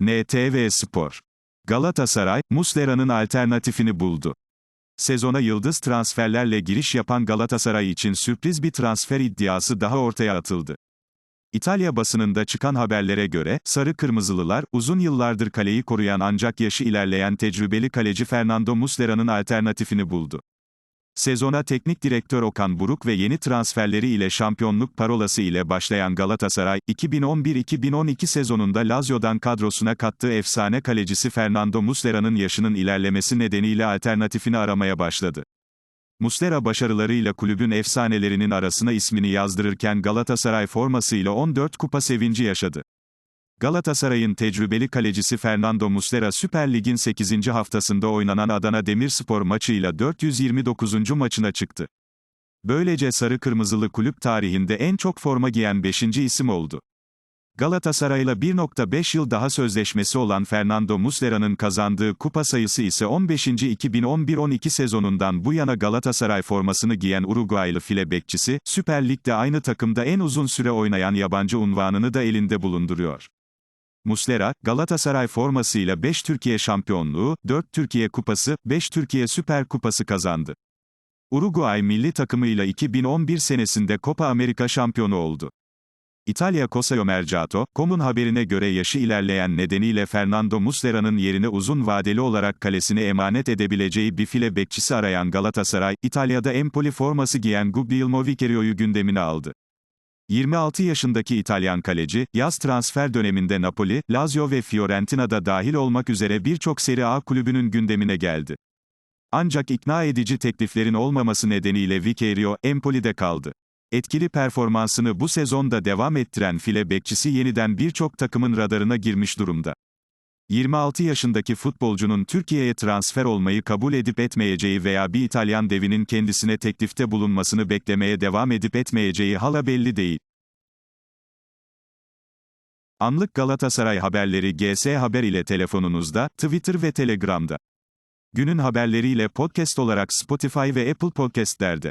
NTV Spor. Galatasaray, Muslera'nın alternatifini buldu. Sezona yıldız transferlerle giriş yapan Galatasaray için sürpriz bir transfer iddiası daha ortaya atıldı. İtalya basınında çıkan haberlere göre, Sarı Kırmızılılar, uzun yıllardır kaleyi koruyan ancak yaşı ilerleyen tecrübeli kaleci Fernando Muslera'nın alternatifini buldu. Sezona teknik direktör Okan Buruk ve yeni transferleri ile şampiyonluk parolası ile başlayan Galatasaray, 2011-2012 sezonunda Lazio'dan kadrosuna kattığı efsane kalecisi Fernando Muslera'nın yaşının ilerlemesi nedeniyle alternatifini aramaya başladı. Muslera başarılarıyla kulübün efsanelerinin arasına ismini yazdırırken Galatasaray formasıyla 14 kupa sevinci yaşadı. Galatasaray'ın tecrübeli kalecisi Fernando Muslera Süper Lig'in 8. haftasında oynanan Adana Demirspor maçıyla 429. maçına çıktı. Böylece sarı kırmızılı kulüp tarihinde en çok forma giyen 5. isim oldu. Galatasaray'la 1.5 yıl daha sözleşmesi olan Fernando Muslera'nın kazandığı kupa sayısı ise 15. 2011-12 sezonundan bu yana Galatasaray formasını giyen Uruguaylı file bekçisi, Süper Lig'de aynı takımda en uzun süre oynayan yabancı unvanını da elinde bulunduruyor. Muslera, Galatasaray formasıyla 5 Türkiye şampiyonluğu, 4 Türkiye kupası, 5 Türkiye Süper Kupası kazandı. Uruguay milli takımıyla 2011 senesinde Copa Amerika şampiyonu oldu. İtalya Cosayo Mercato, Com'un haberine göre yaşı ilerleyen nedeniyle Fernando Muslera'nın yerine uzun vadeli olarak kalesine emanet edebileceği bir file bekçisi arayan Galatasaray, İtalya'da Empoli forması giyen Guglielmo Vicario'yu gündemine aldı. 26 yaşındaki İtalyan kaleci, yaz transfer döneminde Napoli, Lazio ve Fiorentina'da dahil olmak üzere birçok Serie A kulübünün gündemine geldi. Ancak ikna edici tekliflerin olmaması nedeniyle Vicario, Empoli'de kaldı. Etkili performansını bu sezonda devam ettiren file bekçisi yeniden birçok takımın radarına girmiş durumda. 26 yaşındaki futbolcunun Türkiye'ye transfer olmayı kabul edip etmeyeceği veya bir İtalyan devinin kendisine teklifte bulunmasını beklemeye devam edip etmeyeceği hala belli değil. Anlık Galatasaray haberleri GS Haber ile telefonunuzda, Twitter ve Telegram'da. Günün haberleriyle podcast olarak Spotify ve Apple Podcast'lerde.